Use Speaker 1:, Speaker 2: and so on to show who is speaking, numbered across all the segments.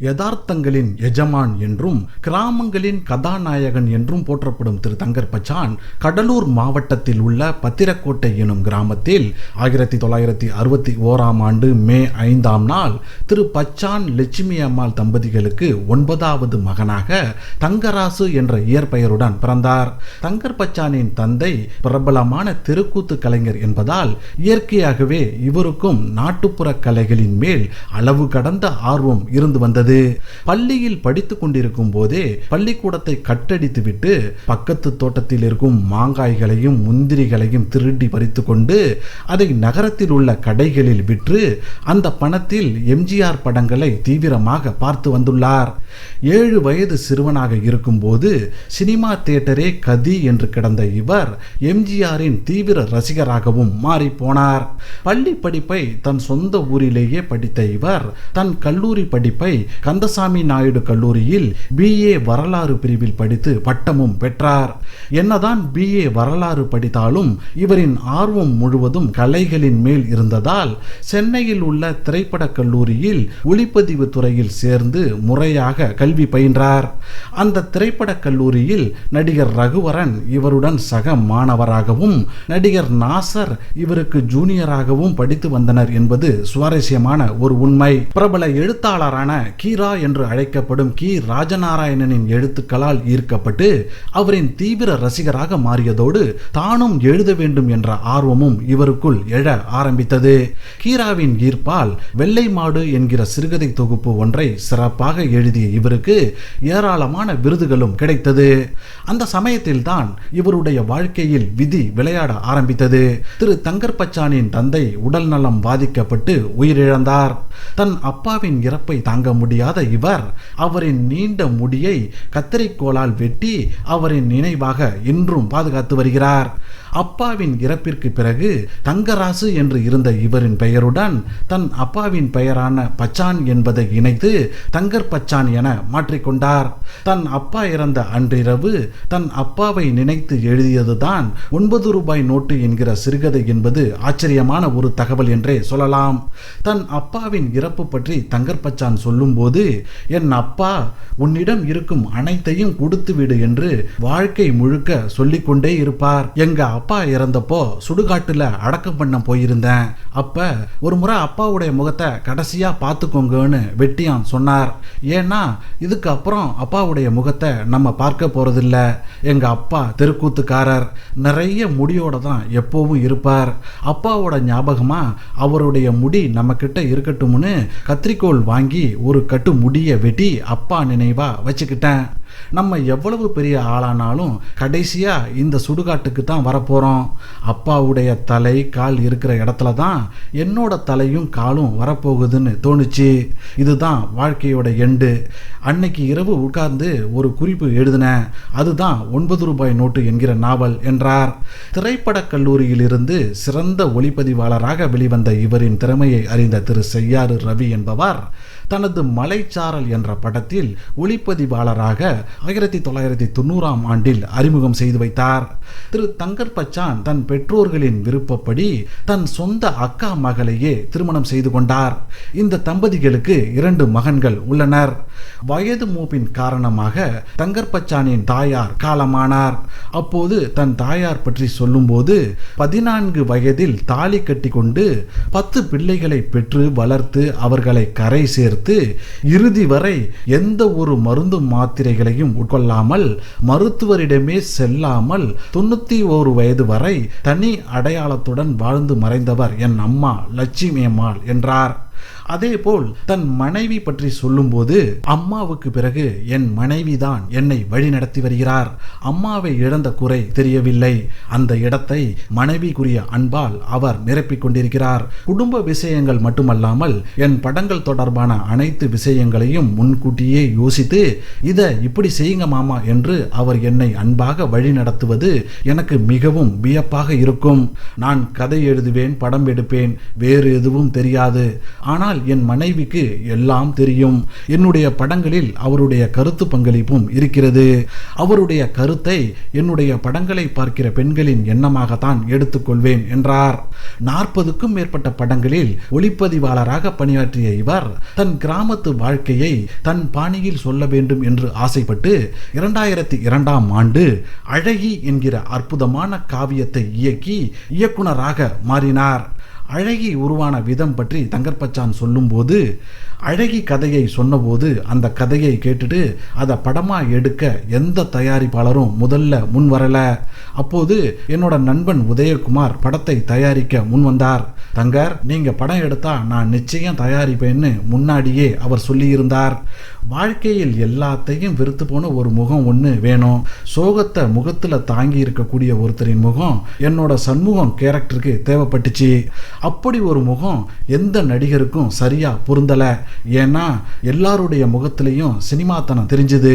Speaker 1: யதார்த்தங்களின் எஜமான் என்றும் கிராமங்களின் கதாநாயகன் என்றும் போற்றப்படும் திரு தங்கர் பச்சான் கடலூர் மாவட்டத்தில் உள்ள பத்திரக்கோட்டை எனும் கிராமத்தில் ஆயிரத்தி தொள்ளாயிரத்தி அறுபத்தி ஓராம் ஆண்டு மே ஐந்தாம் நாள் திரு பச்சான் லட்சுமி அம்மாள் தம்பதிகளுக்கு ஒன்பதாவது மகனாக தங்கராசு என்ற இயற்பெயருடன் பிறந்தார். தங்கர் பச்சானின் தந்தை பிரபலமான தெருக்கூத்து கலைஞர் என்பதால் இயற்கையாகவே இவருக்கும் நாட்டுப்புற கலைகளின் மேல் அளவு கடந்த ஆர்வம் இருந்து வந்தது. பள்ளியில் படித்துக் கொண்டிருக்கும் போதே பள்ளிக்கூடத்தை கட்டடித்துவிட்டு பக்கத்து தோட்டத்தில் இருக்கும் மாங்காய்களையும் முந்திரிகளையும் திருடி பறித்து கொண்டு அதை நகரத்தில் உள்ள கடைகளில் விற்று அந்த பணத்தில் எம்ஜிஆர் படங்களை தீவிரமாக பார்த்து வந்துள்ளார். ஏழு வயது சிறுவனாக இருக்கும்போது சினிமா தியேட்டரே கதி என்று கிடந்த இவர் எம்ஜிஆரின் தீவிர ரசிகராகவும் மாறிப்போனார். பள்ளி படிப்பை தன் சொந்த ஊரிலேயே படித்த இவர் தன் கல்லூரி படிப்பை கந்தசாமி நாயுடு கல்லூரியில் பிஏ வரலாறு பிரிவில் படித்து பட்டமும் பெற்றார். என்னதான் பிஏ வரலாறு படித்தாலும் இவரின் ஆர்வம் முழுவதும் கலைகளின் மேல் இருந்ததால் சென்னையில் உள்ள திரைப்படக் கல்லூரியில் ஒளிப்பதிவு துறையில் சேர்ந்து முறையாக கல்வி பயின்றார். அந்த திரைப்படக் கல்லூரியில் நடிகர் ரகுவரன் இவருடன் சக மாணவராகவும் நடிகர் நாசர் இவருக்கு ஜூனியராகவும் படித்து வந்தனர் என்பது சுவாரஸ்யமான ஒரு உண்மை. பிரபல எழுத்தாளரான கி. ஹீரா என்று அழைக்கப்படும் கி. ராஜநாராயணனின் எழுத்துக்களால் ஈர்க்கப்பட்டு அவரின் தீவிர ரசிகராக மாறியதோடு தானும் எழுத வேண்டும் என்ற ஆர்வமும் இவருக்குள் எழ ஆரம்பித்தது. ஹீராவின் ஈர்ப்பால் வெள்ளை மாடு என்கிற சிறுகதை தொகுப்பு ஒன்றை சிறப்பாக எழுதிய இவருக்கு ஏராளமான விருதுகளும் கிடைத்தது. அந்த சமயத்தில்தான் இவருடைய வாழ்க்கையில் விதி விளையாட ஆரம்பித்தது. திரு. தங்கர் பச்சானின் தந்தை உடல் நலம் பாதிக்கப்பட்டு உயிரிழந்தார். தன் அப்பாவின் இறப்பை தாங்க முடியும் முடியாத இவர் அவரின் நீண்ட முடியை கத்தரிக்கோளால் வெட்டி அவரின் நினைவாக இன்றும் பாதுகாத்து வருகிறார். அப்பாவின் இறப்பிற்கு பிறகு தங்கராசு என்று இருந்த இவரின் பெயருடன் தன் அப்பாவின் பெயரான பச்சான் என்பதை இணைத்து தங்கர் பச்சான் என மாற்றிக்கொண்டார் தன் அப்பா இறந்த அன்றிரவு தன் அப்பாவை நினைத்து எழுதியதுதான் ஒன்பது ரூபாய் நோட்டு என்கிற சிறுகதை என்பது ஆச்சரியமான ஒரு தகவல் என்றே சொல்லலாம். தன் அப்பாவின் இறப்பு பற்றி தங்கர் பச்சான் சொல்லும்போது என் அப்பா உன்னிடம் இருக்கும் அனைத்தையும் கொடுத்து விடு என்று வாழ்க்கை முழுக்க சொல்லிக்கொண்டே இருப்பார். எங்க அப்பா இறந்தப்போ சுடுகாட்டுல அடக்கம் பண்ண போயிருந்தேன். அப்ப ஒரு முறை அப்பாவுடைய முகத்தை கடைசியா பார்த்துக்கோங்கன்னு வெட்டியான் சொன்னார். ஏன்னா இதுக்கு அப்புறம் அப்பாவுடைய முகத்தை நம்ம பார்க்க போறதில்ல. எங்க அப்பா தெருக்கூத்துக்காரர். நிறைய முடியோட தான் எப்பவும் இருப்பார். அப்பாவோட ஞாபகமா அவருடைய முடி நம்ம கிட்ட இருக்கட்டும்னு கத்திரிக்கோள் வாங்கி ஒரு கட்டு முடியை வெட்டி அப்பா நினைவாக வச்சுக்கிட்டேன். நம்ம எவ்வளவு பெரிய ஆளானாலும் கடைசியாக இந்த சுடுகாட்டுக்கு தான் வரப்போகிறோம் அப்பாவுடைய தலை கால் இருக்கிற இடத்துல தான் என்னோட தலையும் காலும் வரப்போகுதுன்னு தோணுச்சு. இதுதான் வாழ்க்கையோட எண்டு. அன்னைக்கு இரவு உட்கார்ந்து ஒரு குறிப்பு எழுதினேன். அதுதான் ஒன்பது ரூபாய் நோட்டு என்கிற நாவல் என்றார். திரைப்படக் கல்லூரியில் இருந்து சிறந்த ஒளிப்பதிவாளராக வெளிவந்த இவரின் திறமையை அறிந்த திரு செய்யாறு ரவி என்பவர் தனது மலைச்சாரல் என்ற படத்தில் ஒளிப்பதிவாளராக ஆயிரத்தி தொள்ளாயிரத்தி தொண்ணூறாம் ஆண்டில் அறிமுகம் செய்து வைத்தார். திரு தங்கர் பச்சான் தன் பெற்றோர்களின் விருப்பப்படி தன் சொந்த அக்கா மகளையே திருமணம் செய்து கொண்டார். இந்த தம்பதிகளுக்கு இரண்டு மகன்கள் உள்ளனர். வயது மூப்பின் காரணமாக தங்கர் பச்சானின் தாயார் காலமானார். அப்போது தன் தாயார் பற்றி சொல்லும்போது பதினான்கு வயதில் தாலி கட்டி கொண்டு பத்து பிள்ளைகளை பெற்று வளர்த்து அவர்களை கரை சேர்த்து இறுதி வரை எந்த ஒரு மருந்து மாத்திரைகளையும் உட்கொள்ளாமல் மருத்துவரிடமே செல்லாமல் தொண்ணூத்தி ஓரு வயது வரை தனி அடையாளத்துடன் வாழ்ந்து மறைந்தவர் என் அம்மா லட்சுமி அம்மாள் என்றார். அதேபோல் தன் மனைவி பற்றி சொல்லும்போது அம்மாவுக்கு பிறகு என் மனைவிதான் என்னை வழி நடத்தி வருகிறார். அம்மாவை இழந்த குறை தெரியவில்லை. அந்த இடத்தை மனைவிக்குரிய அன்பால் அவர் நிரப்பிக் கொண்டிருக்கிறார். குடும்ப விஷயங்கள் மட்டுமல்லாமல் என் படங்கள் தொடர்பான அனைத்து விஷயங்களையும் முன்கூட்டியே யோசித்து இதை இப்படி செய்யுங்க மாமா என்று அவர் என்னை அன்பாக வழி நடத்துவது எனக்கு மிகவும் வியப்பாக இருக்கும். நான் கதை எழுதுவேன் படம் எடுப்பேன் வேறு எதுவும் தெரியாது. ஆனால் ஆனால் என் மனைவிக்கு எல்லாம் தெரியும். என்னுடைய படங்களில் அவருடைய கருத்து பங்களிப்பும் இருக்கிறது. அவருடைய கருத்தை என்னுடைய படங்களை பார்க்கிற பெண்களின் எண்ணமாகத்தான் எடுத்துக்கொள்வேன் என்றார். நாற்பதுக்கும் மேற்பட்ட படங்களில் ஒளிப்பதிவாளராக பணியாற்றிய இவர் தன் கிராமத்து வாழ்க்கையை தன் பாணியில் சொல்ல வேண்டும் என்று ஆசைப்பட்டு இரண்டாயிரத்தி இரண்டாம் ஆண்டு அழகி என்கிற அற்புதமான காவியத்தை இயக்கி இயக்குனராக மாறினார். அழகி உருவான விதம் பற்றி தங்கர்பச்சான் சொல்லும்போது அழகி கதையை சொன்னபோது அந்த கதையை கேட்டுட்டு அதை படமாக எடுக்க எந்த தயாரிப்பாளரும் முதல்ல முன் வரலை. அப்போது என்னோட நண்பன் உதயகுமார் படத்தை தயாரிக்க முன் வந்தார். தங்கர் நீங்கள் படம் எடுத்தால் நான் நிச்சயம் தயாரிப்பேன்னு முன்னாடியே அவர் சொல்லியிருந்தார். வாழ்க்கையில் எல்லாத்தையும் வெறுத்து போன ஒரு முகம் ஒன்று வேணும். சோகத்தை முகத்தில் தாங்கி இருக்கக்கூடிய ஒருத்தரின் முகம் என்னோட சண்முகம் கேரக்டருக்கு தேவைப்பட்டுச்சு. அப்படி ஒரு முகம் எந்த நடிகருக்கும் சரியாக பொருந்தலை. ஏன்னா எல்லாருடைய முகத்திலையும் சினிமாத்தனம் தெரிஞ்சுது.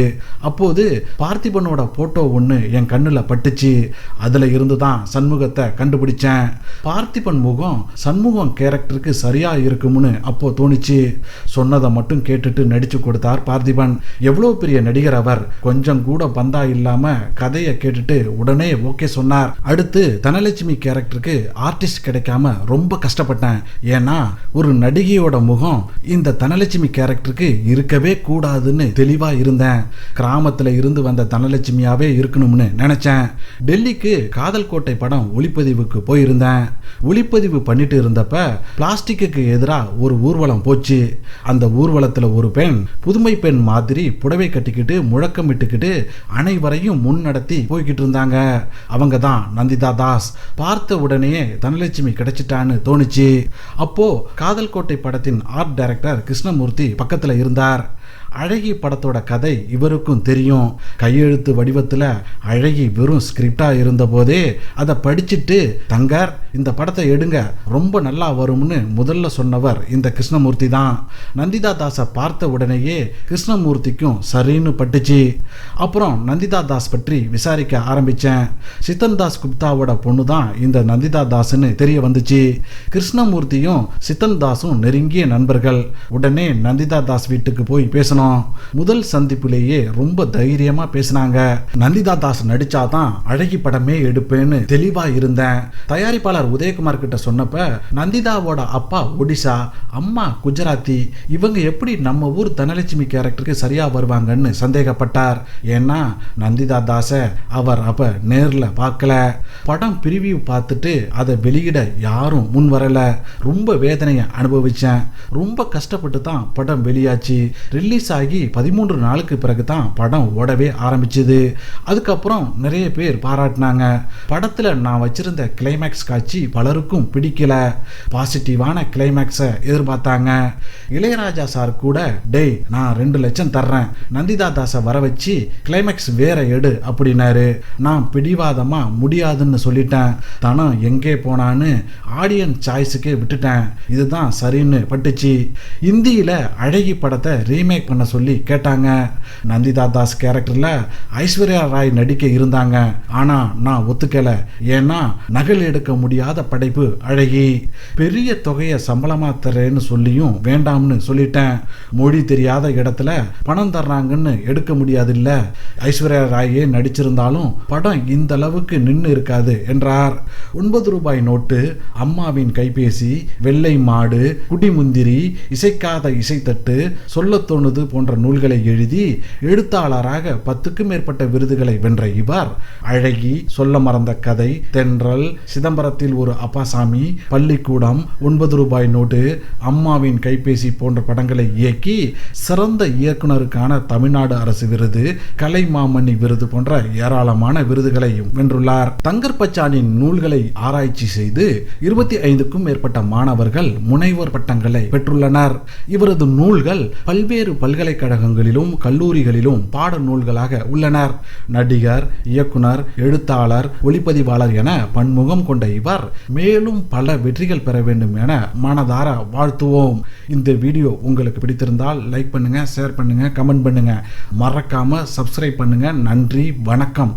Speaker 1: அப்போது பார்த்திபனோட போட்டோ ஒன்று என் கண்ணில் பட்டுச்சு. அதில் இருந்து தான் சண்முகத்தை கண்டுபிடிச்சேன். பார்த்திபன் முகம் சண்முகம் கேரக்டருக்கு சரியாக இருக்கும்னு அப்போது தோணுச்சு. சொன்னதை மட்டும் கேட்டுட்டு நடித்து கொடுத்தார் பார்த்திபன் எவ்வளோ பெரிய நடிகர் அவர்? கொஞ்சம் கூட பந்தா இல்லாம கதையை கேட்டுட்டு உடனே ஓகே சொன்னார். அடுத்து தனலட்சுமி கேரக்டருக்கு ஆர்டிஸ்ட் கிடைக்காம ரொம்ப கஷ்டப்பட்டேன். ஏன்னா ஒரு நடிகையோட முகம் இந்த தனலட்சுமி கேரக்டருக்கு இருக்கவே கூடாதுன்னு தெளிவா இருந்தேன். கிராமத்துல இருந்து வந்த தனலட்சுமியாவே இருக்கணும்னு நினைச்சேன். டெல்லிக்கு காதல் கோட்டை படம் ஒளிப்பதிவுக்கு போயிருந்தேன். ஒளிப்பதிவு பண்ணிட்டு இருந்தப்ப பிளாஸ்டிக்கு எதிராக ஒரு ஊர்வலம் போச்சு. அந்த ஊர்வலத்துல ஒரு பெண் புதுமை பெண் மாதிரி புடவை கட்டிக்கிட்டு முழக்கம் இட்டுக்கிட்டு அனைவரையும் முன் நடத்தி போய்கிட்டு இருந்தாங்க. அவங்க தான் நந்திதா தாஸ். பார்த்த உடனே தனலட்சுமி கிடைச்சிட்டான்னு தோணுச்சு. அப்போ காதல் கோட்டை படத்தின் ஆர்ட் டைரக்டர் கிருஷ்ணமூர்த்தி பக்கத்துல இருந்தார். அழகி படத்தோட கதை இவருக்கும் தெரியும். கையெழுத்து வடிவத்தில் அழகி வெறும் ஸ்கிரிப்டாக இருந்தபோதே அதை படிச்சுட்டு தங்கர் இந்த படத்தை எடுங்க. ரொம்ப நல்லா வரும்னு முதல்ல சொன்னவர் இந்த கிருஷ்ணமூர்த்தி தான். நந்திதா தாஸை பார்த்த உடனேயே கிருஷ்ணமூர்த்திக்கும் சரின்னு பட்டுச்சு. அப்புறம் நந்திதா தாஸ் பற்றி விசாரிக்க ஆரம்பித்தேன் சித்தன் தாஸ் குப்தாவோட பொண்ணு தான் இந்த நந்திதா தாஸ்னு தெரிய வந்துச்சு. கிருஷ்ணமூர்த்தியும் சித்தன் தாஸும் நெருங்கிய நண்பர்கள். உடனே நந்திதா தாஸ் வீட்டுக்கு போய் பேசணும் முதல் சந்திப்பிலேயே ரொம்ப தைரியமா பேசினாங்க. நந்திதா தாஸ் நடிச்சாதான் அழகி படமே எடுப்பேன்னு தெளிவா இருந்தேன். தயாரிப்பாளர் உதயகுமார் கிட்ட சொன்னப்ப நந்திதாவோட அப்பா ஒடிசா அம்மா குஜராத்தி இவங்க எப்படி நம்ம ஊர் தனலட்சுமி கேரக்டருக்கு சரியா வருவாங்கன்னு சந்தேகப்பட்டார். ஏன்னா நந்திதா தாஸை அவர் அப்ப நேர்ல பார்க்கல. படம் பிரிவியூ பார்த்துட்டு அதை வெளியிட யாரும் முன் வரல. ரொம்ப வேதனையை அனுபவிச்சேன். ரொம்ப கஷ்டப்பட்டு தான் படம் வெளியாச்சு. ரிலீஸ் ஆகி பதிமூன்று நாளுக்கு பிறகு தான் படம் ஓடவே ஆரம்பிச்சது. அதுக்கப்புறம் நிறைய பேர் பாராட்டினாங்க. படத்தில் நான் வச்சிருந்த கிளைமேக்ஸ் காட்சி பலருக்கும் பிடிக்கல. பாசிட்டிவான கிளைமேக்ஸை எதிர்பார்த்தாங்க. இளையராஜா சார் கூட டேய் நான் ரெண்டு லட்சம் தர்றேன். நந்திதா தாஸை வர வச்சு கிளைமேக்ஸ் வேற எடு அப்படின்னாரு. நான் பிடிவாதமாக முடியாதுன்னு சொல்லிட்டேன். தனம் எங்கே போனான்னு ஆடியன்ஸ் சாய்ஸுக்கே விட்டுட்டேன். இதுதான் சரின்னு பட்டுச்சு. இந்தியில் அழகி படத்தை ரீமேக் பண்ண சொல்லி கேட்டாங்க. நந்திதா தாஸ் கேரக்டரில் ஐஸ்வர்யா ராய் நடிக்க இருந்தாங்க. ஆனா நான் ஒத்துக்கலை. ஏன்னா நகல் எடுக்க முடியாத படைப்பு அழகி. பெரிய தொகையை சம்பளமா தரேன்னு சொல்லியும் வேண்டாம்னு சொல்லிட்டேன். மொழி தெரியாத இடத்துல பணம் தர்றாங்கன்னு எடுக்க முடியாது இல்ல ஐஸ்வர்யா ராயே நடிச்சிருந்தாலும் படம் இந்த அளவுக்கு நின்று இருக்காது என்றார். ஒன்பது ரூபாய் நோட்டு அம்மாவின் கைபேசி வெள்ளை மாடு குடிமுந்திரி இசைக்காத இசைத்தட்டு சொல்லத்தோன் தோணுது போன்ற நூல்களை எழுதி எழுத்தாளராக பத்துக்கும் மேற்பட்ட விருதுகளை வென்ற இவர் அழகி சொல்ல மறந்த கதை தென்றல் சிதம்பரத்தில் ஒரு அப்பாசாமி பள்ளிக்கூடம் ஒன்பது ரூபாய் நோட்டு அம்மாவின் கைபேசி போன்ற படங்களை இயக்கி சிறந்த இயக்குனருக்கான தமிழ்நாடு அரசு விருது கலை மாமணி விருது போன்ற ஏராளமான விருதுகளையும் வென்றுள்ளார். தங்கர் பச்சானின் நூல்களை ஆராய்ச்சி செய்து இருபத்தி ஐந்துக்கும் மேற்பட்ட மாணவர்கள் முனைவர் பட்டங்களை பெற்றுள்ளனர். இவரது நூல்கள் பல்வேறு பல்கலைக்கழகங்களிலும் கல்லூரிகளிலும் பாட நூல்களாக உள்ளனர். நடிகர் இயக்குனர் எழுத்தாளர் ஒளிப்பதிவாளர் என பன்முகம் கொண்ட இவர் மேலும் பல வெற்றிகள் பெற வேண்டும் என மனதார வாழ்த்துவோம். இந்த வீடியோ உங்களுக்கு பிடித்திருந்தால் லைக் பண்ணுங்க ஷேர் பண்ணுங்க கமெண்ட் பண்ணுங்க. மறக்காம சப்ஸ்கிரைப் பண்ணுங்க. நன்றி வணக்கம்.